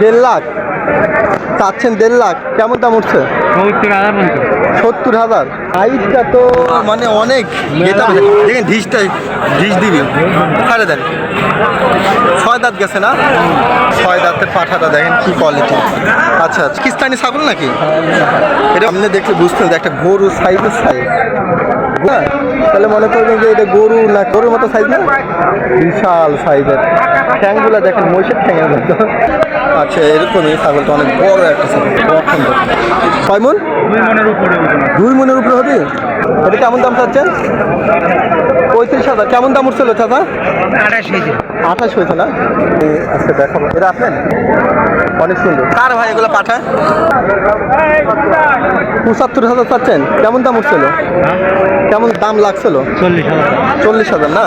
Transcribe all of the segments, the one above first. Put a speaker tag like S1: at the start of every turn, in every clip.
S1: দেড় লাখ? চাচ্ছেন দেড় লাখ। কেমন দাম উঠছে?
S2: সত্তর হাজার
S1: হাইটটা তো মানে অনেক। দেখেন ঢিসটা ঢিস দিবি। ছাড়ে দেন। ছয় দাঁত গেছে না? ছয় দাঁতের পাঠাটা দেখেন কি কোয়ালিটি আচ্ছা আচ্ছা। কিস্তানি ছাগল নাকি? এটা আপনি দেখলে বুঝতেন যে একটা গরু সাইজের সাইজ হ্যাঁ তাহলে মনে করবেন যে এটা গরু না গরুর মতো সাইজ না? বিশাল সাইজের ঠ্যাংগুলো দেখেন মহিষের ঠ্যাঙের মতো। আচ্ছা এরকমই ছাগলটা অনেক বড় একটা ছাগল কয় মন?
S2: দুই মনের উপরে
S1: দুই মনের উপরে হবে? এটা কেমন দাম চাচ্ছেন? পঁয়ত্রিশ হাজার। কেমন দাম উঠছিল চাচা?
S2: আঠাশ হয়েছে
S1: আঠাশ হয়েছে না? আজকে দেখাবো এটা আপনার অনেক সুন্দর। কার ভাই এগুলো পাঠা? পঁচাত্তর হাজার চাচ্ছেন কেমন দাম উঠছিল? কেমন দাম লাগছিল?
S2: চল্লিশ হাজার।
S1: চল্লিশ হাজার না?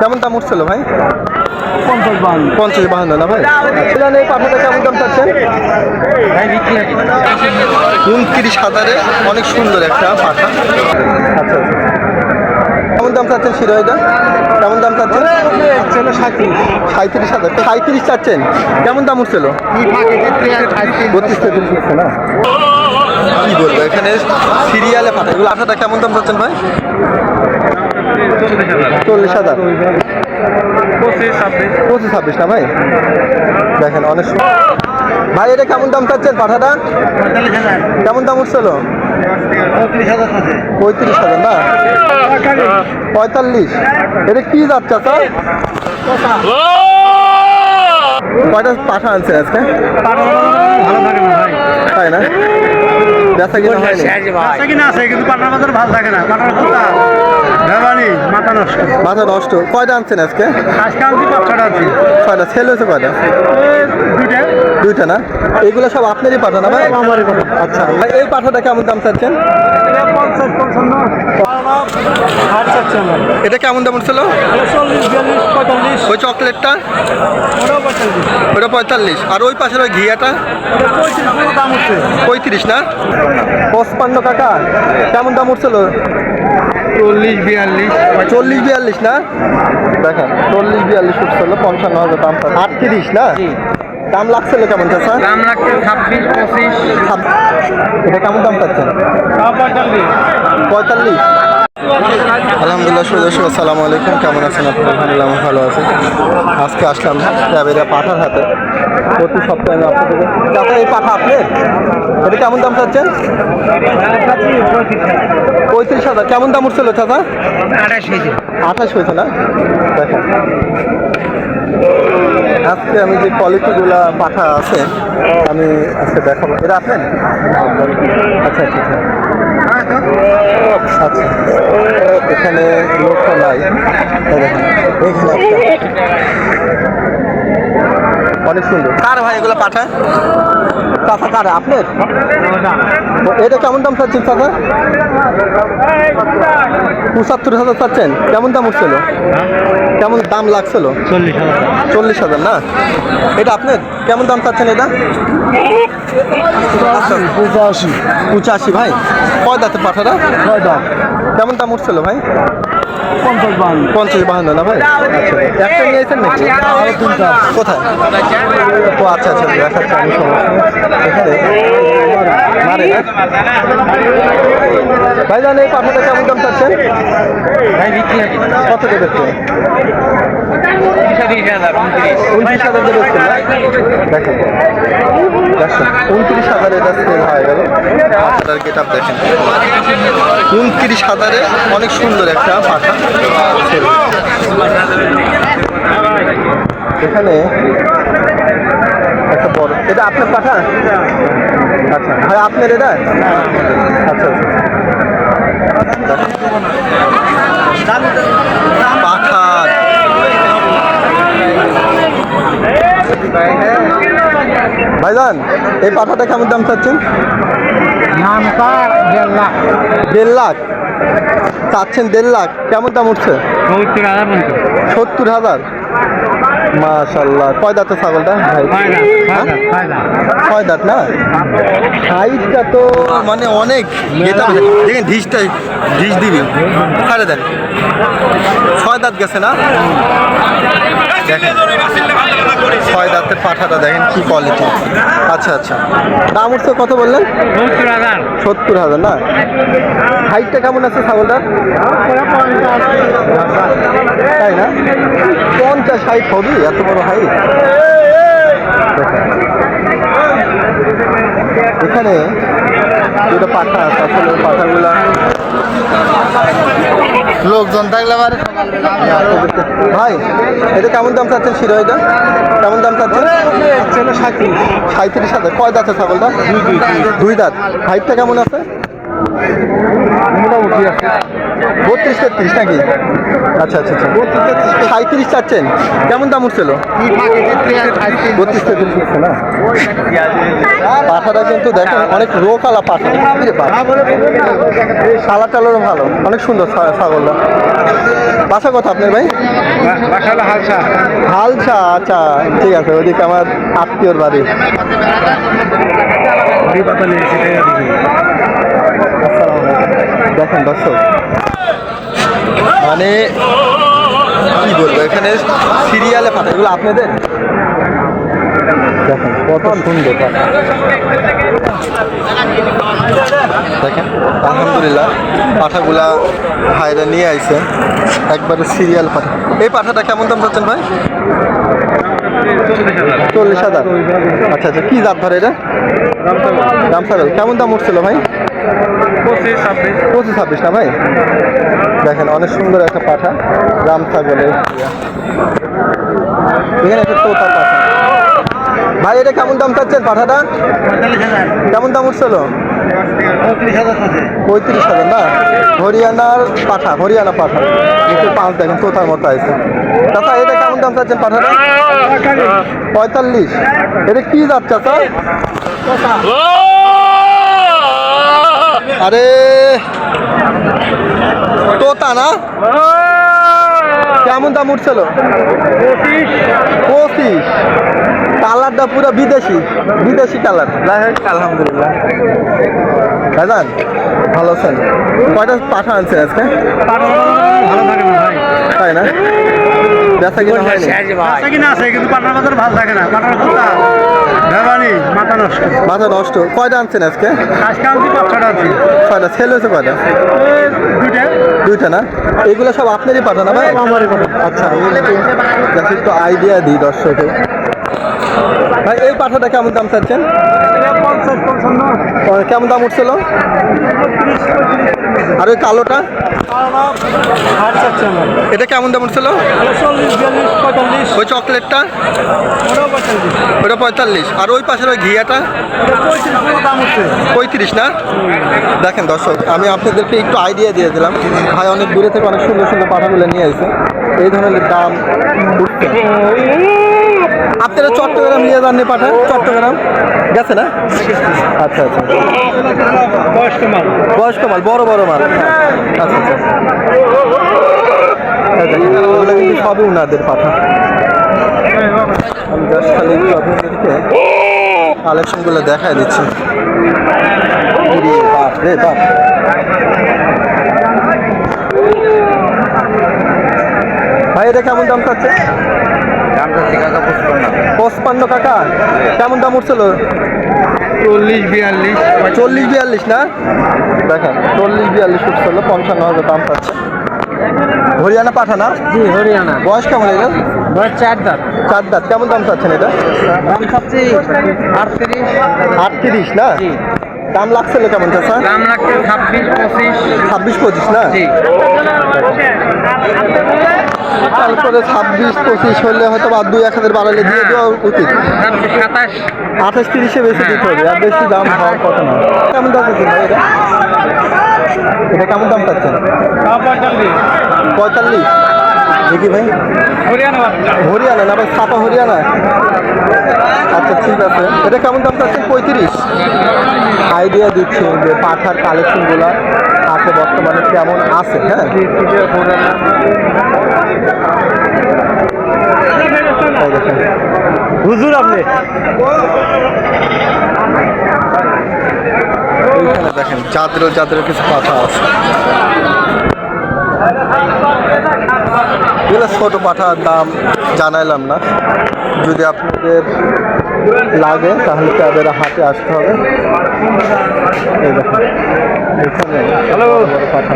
S1: কেমন দাম উঠছিল ভাই?
S2: পঞ্চাশ
S1: বাহান্ন। না ভাই? আচ্ছা এই পাঠাটা কেমন দাম চাচ্ছেন? উনত্রিশ হাজারে। অনেক সুন্দর একটা পাঠা। আচ্ছা আচ্ছা। কেমন দাম চাচ্ছেন শিরোহিটা কেমন দাম চাচ্ছেন?
S2: সাঁত্রিশ
S1: হাজার। সাঁত্রিশ চাচ্ছেন? কেমন দাম উঠছিল? বত্রিশ তেত্রিশ না? কি বলব, এখানে সিরিয়ালে পাঠা এগুলো আঠাটা কেমন দাম চাচ্ছেন ভাই? চল্লিশ হাজার।
S2: পঁচিশ, ছাব্বিশ
S1: না ভাই? দেখেন, অনেক। ভাই, এটা কেমন দাম চাচ্ছেন পাঠাটা? কেমন দাম উঠছিল?
S2: পঁয়ত্রিশ হাজার
S1: পঁয়ত্রিশ হাজার না? পঁয়তাল্লিশ। এটা কি জাত চাচা? কয়টা পাঠা আনছেন আজকে?
S2: ভালো থাকে না ভাই
S1: তাই না? বেচা কিনা হয়নি?
S2: আছে কিনা আছে কিন্তু বাজার ভালো থাকে না। পাটনার কোথা মাথা নষ্ট।
S1: মাথা নষ্ট। কয়টা আনছেন আজকে?
S2: আজকে আমি পাঁচ ছটা আছি
S1: ছয়টা। সেল হয়েছে কয়টা?
S2: দুইটা।
S1: দুইটা না? এগুলো সব আপনারই পাঠা না ভাই? আচ্ছা ভাই এই পাঠাটা কেমন দাম চাচ্ছেন? এটা কেমন দাম
S2: পঁয়তাল্লিশ।
S1: ওই চকলেটটা? ওটা পঁয়তাল্লিশ। আর ওই পাশের ওই ঘিয়াটা?
S2: পঁয়ত্রিশ দাম হচ্ছে
S1: পঁয়ত্রিশ না? পঁচপান্ন কাকা কেমন দাম উঠছিল?
S2: চল্লিশ বিয়াল্লিশ।
S1: চল্লিশ বিয়াল্লিশ না? দেখেন চল্লিশ বিয়াল্লিশ উঠছিল পঞ্চান্ন হাজার দাম আটত্রিশ না? দাম লাগছিল কেমন চাচা?
S2: দাম লাগছে ছাব্বিশ পঁচিশ।
S1: এটা কেমন দাম পাচ্ছেন
S2: পঁয়তাল্লিশ।
S1: আলহামদুলিল্লাহ সুদর্শক আসসালামু আলাইকুম। কেমন আছেন আপনারা? আলহামদুলিল্লাহ আমি ভালো আছি। আজকে আসলাম ক্যাবেরা পাঠার হাতে। প্রতি সপ্তাহে আমি আপনাদের চাচা এই পাঠা আপনার এটা কেমন দাম চাচ্ছেন? পঁয়ত্রিশ হাজার। কেমন দাম উঠছিল চাচা?
S2: আঠাশ হয়েছে।
S1: আঠাশ হয়েছে না? দেখেন। আজকে আমি যে কোয়ালিটিগুলো পাঠা আছে, আমি আজকে দেখাবো। এটা আছেন আচ্ছা আচ্ছা আচ্ছা। আচ্ছা। এখানে লক্ষ্য নাই। এখানে। অনেক সুন্দর। কার ভাই এগুলো পাঠা চাচা কার? আপনার? এটা কেমন দাম চাচ্ছেন চাচা পঁচাত্তর হাজার চাচ্ছেন। কেমন দাম উঠছিল? কেমন দাম লাগছিল?
S2: চল্লিশ হাজার।
S1: না? এটা আপনার? কেমন দাম চাচ্ছেন এটা?
S2: পঁচাশি
S1: পঁচাশি। ভাই। কয় দাঁতের পাঠাটা?
S2: ছয় দাম
S1: কেমন দাম উঠছিল ভাই?
S2: পঞ্চাশ বান্ন
S1: পঞ্চাশ বাহান্ন না ভাই? আচ্ছা একটা নিয়েছেন নাকি? কোথায়? ও আচ্ছা আচ্ছা আমি সমস্যা মারে না ভাই জানে পাঠাটা কেমন দাম চাচ্ছেন? কত দেবে
S2: উনত্রিশ
S1: উনত্রিশ হাজার না? দেখেন উনত্রিশ হাজার এটা সেল হয়ে গেল পাঠাটার গেট আপ দেখেন উনত্রিশ হাজারে অনেক সুন্দর একটা পাঠা। এখানে একটা বড় এটা আপনার পাঠা আচ্ছা ভাই আপনার এটা আচ্ছা আচ্ছা পাঠার ভাইজান এই পাঠাটা কেমন দাম চাচ্ছেন?
S2: দেড় লাখ।
S1: দেড় লাখ? চাচ্ছেন দেড় লাখ। কেমন দাম উঠছে?
S2: সত্তর হাজার
S1: সত্তর হাজার? মাশাল্লাহ। কয় দাঁতের ছাগলটা? ভাই হ্যাঁ? ছয় দাঁত না? সাইজটা তো মানে অনেক। দেখেন ঢিসটা ঢিস দিবি। ছাড়ে দেন। ছয় দাঁত গেছে না? দেখেন। ছয় দাঁতের পাঠাটা দেখেন কি কোয়ালিটি আচ্ছা আচ্ছা। দাম উঠছে কত বললেন?
S2: সত্তর হাজার।
S1: সত্তর হাজার না? হাইটটা কেমন আছে ছাগলটার? তাই না? পঞ্চাশ হাইট হবে এত বড় হাইট এখানে দুটো পাঠা আছে আসলে পাঠাগুলা
S3: লোকজন থাকলে আবার
S1: ভাই এটা কেমন দাম চাচ্ছেন শিরো এটা কেমন দাম চাচ্ছেন? সাঁত্রিশ। হাজার। কয় দাঁত আছে ছাগলটা দুই দাঁত। হাইটটা কেমন আছে? আছে? বত্রিশ তেত্রিশ নাকি? আচ্ছা আচ্ছা আচ্ছা। সাঁত্রিশ চাচ্ছেন। কেমন দাম উঠছিল? বত্রিশ তেত্রিশ উঠছে না? পাঠাটা কিন্তু দেখেন অনেক রোকালা পাঠা সালা টালেরও ভালো। অনেক সুন্দর ছাগলটা বাসা কথা আপনার ভাই?
S2: হালসা।
S1: হালসা আচ্ছা ঠিক আছে ওইদিকে আমার আত্মীয়র বাড়ি। দেখেন দর্শক। মানে কি বলব, এখানে সিরিয়ালে পাঠা এগুলো আপনাদের? দেখেন, কত সুন্দর দেখেন, আলহামদুলিল্লাহ, পাঠাগুলা ভাইরা নিয়ে আইছে। একবারে সিরিয়াল পাঠা এই পাঠাটা কেমন দাম পাচ্ছেন ভাই? চল্লিশ হাজার। আচ্ছা আচ্ছা কি জাত ধরে এটা? দাম ছাগল কেমন দাম উঠছিল ভাই?
S2: পঁচিশ ছাব্বিশ।
S1: না ভাই? দেখেন অনেক সুন্দর একটা পাঠা। রাম ছাগলের এখানে একটা তোতা পাঠা। ভাই এটা কেমন দাম চাচ্ছেন পাঠাটা? কেমন দাম উঠছিল
S2: পঁয়ত্রিশ হাজার
S1: না? হরিয়ানার পাঠা হরিয়ানা পাঠা। নিচে পাঁচ দেখেন তোতার মতো আছে। চাচা এটা কেমন দাম চাচ্ছেন পাঠাটা? পঁয়তাল্লিশ। এটা কি জাত চাচা? আরে তোতা না? কেমন দাম উঠছিল? পঁচিশ। কালারটা পুরো বিদেশি বিদেশি কালার। আলহামদুলিল্লাহ। ভাইজান ভালো আছেন? কয়টা পাঠা আনছেন আজকে?
S2: ভালো থাকে না
S1: তাই না? কিনা
S2: আছে কিনা আছে কিন্তু পাটার বাজার ভালো থাকে না। পাটার কুতা ভেবানি মাথা নষ্ট।
S1: মাথা নষ্ট। কয়টা আনছেন আজকে?
S2: আজকে আমি পাঁচ ছটা আছি
S1: ছয়টা। ছেলে হয়েছে কয়টা?
S2: দুইটা।
S1: দুইটা না? এগুলো সব আপনারই পাঠা না ভাই?
S2: আমারই পাঠা।
S1: আচ্ছা একটু আইডিয়া দিই দর্শকে ভাই, এই পাঠাটা কেমন দাম চাচ্ছেন? কেমন দাম উঠছিল? আর ওই কালোটা? এটা কেমন দাম উঠছিল? ওই চকলেটটা? ওটা পঁয়তাল্লিশ। আর ওই পাশের ওই ঘিয়াটা?
S2: পঁয়ত্রিশ
S1: না? দেখেন দর্শক, আমি আপনাদেরকে একটু আইডিয়া দিয়ে দিলাম। ভাই অনেক দূরে থেকে অনেক সুন্দর সুন্দর পাঠাগুলো নিয়ে আসে এই ধরনের দাম উঠছে। আপনারা চট্টগ্রাম নিয়ে যাননি পাঠান চট্টগ্রাম। গেছে না? আচ্ছা আচ্ছা।
S2: বয়স্ক মাল।
S1: বয়স্ক মাল বড় বড় মাল। আচ্ছা আচ্ছা এই ওগুলো কিন্তু সবই উনাদের পাঠা। আমি জাস্ট খালি একটু আপনাদেরকে কালেকশনগুলো দেখায় দিচ্ছি। বাপ রে বাপ ভাই এটা কেমন দাম চাচ্ছে? পঁচপান্ন কাকা কেমন দাম উঠছিল?
S2: চল্লিশ বিয়াল্লিশ।
S1: চল্লিশ বিয়াল্লিশ না? দেখেন চল্লিশ বিয়াল্লিশ উঠছিল পঞ্চান্ন হাজার দাম পাচ্ছে। হরিয়ানা পাঠা না
S2: জি হরিয়ানা।
S1: বয়স কেমন এটা?
S2: বয়স চার দাঁত।
S1: চার দাঁত কেমন দাম চাচ্ছেন এটা?
S2: দাম খাচ্ছি আটত্রিশ।
S1: আটত্রিশ না? দাম লাগছিল কেমন চাচা?
S2: দাম লাগছে ছাব্বিশ পঁচিশ।
S1: ছাব্বিশ পঁচিশ না? তারপরে ছাব্বিশ পঁচিশ হলে হয়তো বা দুই এক হাজার বাড়ালে দিয়ে দেওয়া উচিত।
S2: সাতাশ।
S1: আঠাশ তিরিশে বেশি দিতে হবে আর বেশি দাম হওয়ার কথা না। কেমন দাম এটা? এটা কেমন দাম চাচ্ছেন?
S2: পঁয়তাল্লিশ?
S1: দেখি ভাই।
S2: হরিয়ানা।
S1: না ভাই ছাপা হরিয়ানা। আচ্ছা ঠিক আছে। এটা কেমন দাম চাচ্ছেন? পঁয়ত্রিশ। আইডিয়া দিচ্ছে যে পাঠার কালেকশনগুলো হাতে বর্তমানে কেমন আছে হ্যাঁ?
S2: হুজুর আপনি?
S1: দেখেন চাঁদের চাঁদের কিছু কথা আছে। এগুলো ছোটো পাঠার দাম জানাইলাম না। যদি আপনাদের লাগে তাহলে তাদের হাতে আসতে হবে। এই দেখুন এখানে পাঠা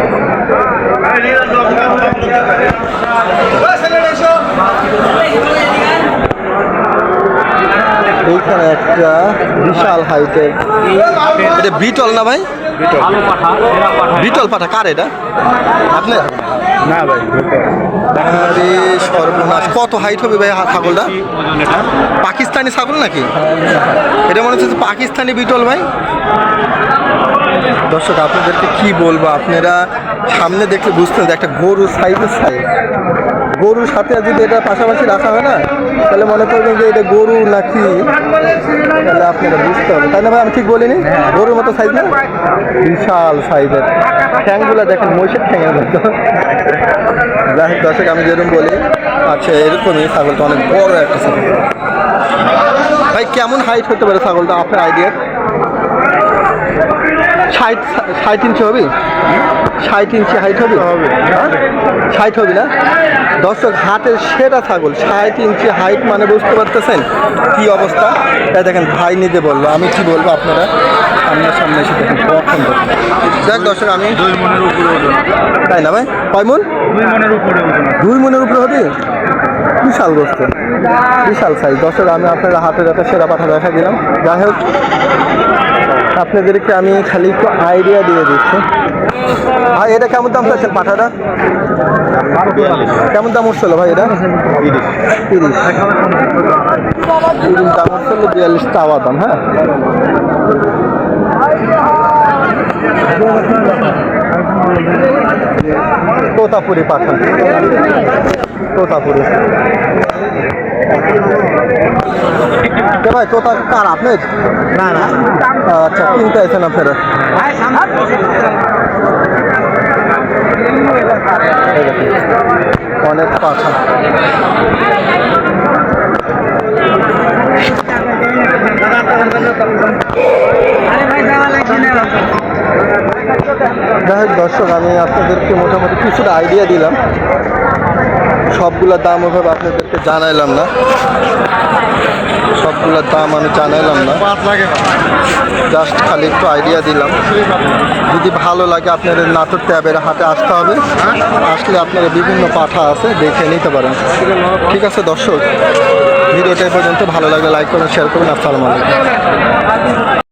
S1: এইখানে একটা বিশাল হাইটের এটা বিটল না ভাই? বিটল। পাঠা কার এটা? আপনার?
S2: না ভাই
S1: আরে সর্বনাশ। কত হাইট হবে ভাই ছাগলটা? পাকিস্তানি ছাগল নাকি? এটা মনে হচ্ছে যে পাকিস্তানি বিটল ভাই। দর্শক আপনাদেরকে কি বলব? আপনারা সামনে দেখলে বুঝতে একটা গরু সাইজের সাইজ গরুর সাথে যদি এটা পাশাপাশি রাখা হয় না, তাহলে মনে করবেন যে এটা গরু নাকি তাহলে আপনারা বুঝতে হবে। তাই না ভাই? আমি ঠিক বলিনি? গরুর মতো সাইজ না? বিশাল সাইজের ঠ্যাংগুলো দেখেন, মহিষের ঠ্যাঙের মতো। যাই হোক, দর্শক, আমি যেরকম বলি আচ্ছা এরকমই ছাগলটা অনেক বড় একটা ছাগল। ভাই, কেমন হাইট হতে পারে ছাগলটা? আপনার আইডিয়া ষাট ষাট ইঞ্চি হবে? ষাট ইঞ্চি হাইট হবে? ষাট হবে না? দর্শক হাটের সেরা ছাগল ষাট ইঞ্চি হাইট মানে বুঝতে পারতেছেন কি অবস্থা? তাই দেখেন ভাই নিজে বলল আমি কি বলব আপনারা? সামনে সামনে এসে দেখুন পছন্দ। দেখ দর্শক আমি
S2: দুই মনের উপরে
S1: তাই না ভাই? কয় মন?
S2: দুই মনের উপরে
S1: দুই মনের উপরে হবে? বিশাল গোস্ত বিশাল সাইজ দর্শক, আমি আপনার হাতের একটা সেরা পাঠা দেখা দিলাম। যাই হোক, আপনাদেরকে আমি খালি একটু আইডিয়া দিয়ে দিচ্ছি। ভাই, এটা কেমন দাম চাচ্ছেন পাঠাটা? কেমন দাম উঠছিল ভাই এটা? তিরিশ। তিরিশ। দাম উঠছিল বিয়াল্লিশ টাওয়া দাম হ্যাঁ? তোতাপুরি পাঠা। তোতাপুরি। ভাই কার আপনার? না না আচ্ছা কিনতে আছেন আপনারা। এই অনেক পাঠা যাই হোক দর্শক আমি আপনাদেরকে মোটামুটি কিছুটা আইডিয়া দিলাম। সবগুলোর দাম ওভাবে আপনাদেরকে জানাইলাম না। সবগুলোর দাম আমি জানাইলাম না। জাস্ট খালি একটু আইডিয়া দিলাম। যদি ভালো লাগে আপনাদের নাটোর ট্যাবের হাতে আসতে হবে। আসলে আপনারা বিভিন্ন পাঠা আছে, দেখে নিতে পারেন। ঠিক আছে দর্শক, ভিডিওটা পর্যন্ত। ভালো লাগলে লাইক করুন শেয়ার করুন, আসসালামু আলাইকুম।